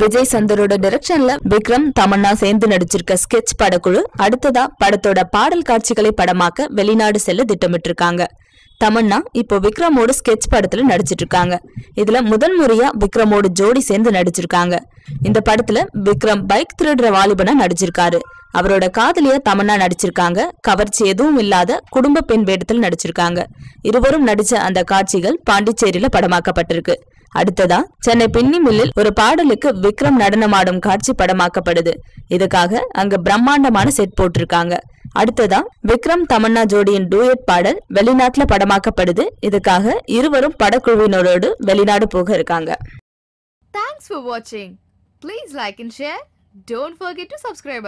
விஜய் சந்தரோட டைரக்ஷன்ல விக்ரம் தமன்னா சேர்ந்து நடிச்சிருக்க ஸ்கெட்ச் படக்குழு அடுத்ததா படத்தோட பாடல் காட்சிகளை படமாக்க வெளிநாடு செல்ல திட்டமிட்டு இருக்காங்க தமன்னா இப்போ விக்ரமோட ஸ்கெட்ச் படத்துல நடிச்சிட்டு இருக்காங்க இதுல முதல் முறையா விக்ரமோட ஜோடி சேர்ந்து நடிச்சிருக்காங்க. இந்த படத்துல விக்ரம் பைக் திருடுற வாலிபனா நடிச்சிருக்காரு. அவரோட காதலிய தமன்னா நடிச்சிருக்காங்க. கவர்ச்சி எதுவும் இல்லாத குடும்ப பெண் வேடத்தில் நடிச்சிருக்காங்க. இருவரும் நடிச்ச அந்த காட்சிகள் பாண்டிச்சேரியில படமாக்கப்பட்டிருக்கு. அடுத்ததா சென்னை பின்னி மில்லில் ஒரு பாடலுக்கு விக்ரம் நடனமாடும் காட்சி படமாக்கப்படுது. இதுக்காக அங்க பிரம்மாண்டமான செட் போட்டிருக்காங்க. அடுத்ததா விக்ரம் தமன்னா ஜோடியின் டூயட் பாடல் வெளிநாட்டுல படமாக்கப்படுது. இதுக்காக இருவரும் படக்குழுவினரோடு வெளிநாடு போக இருக்காங்க. தேங்க்ஸ் for வாட்சிங் please like and share don't forget to subscribe.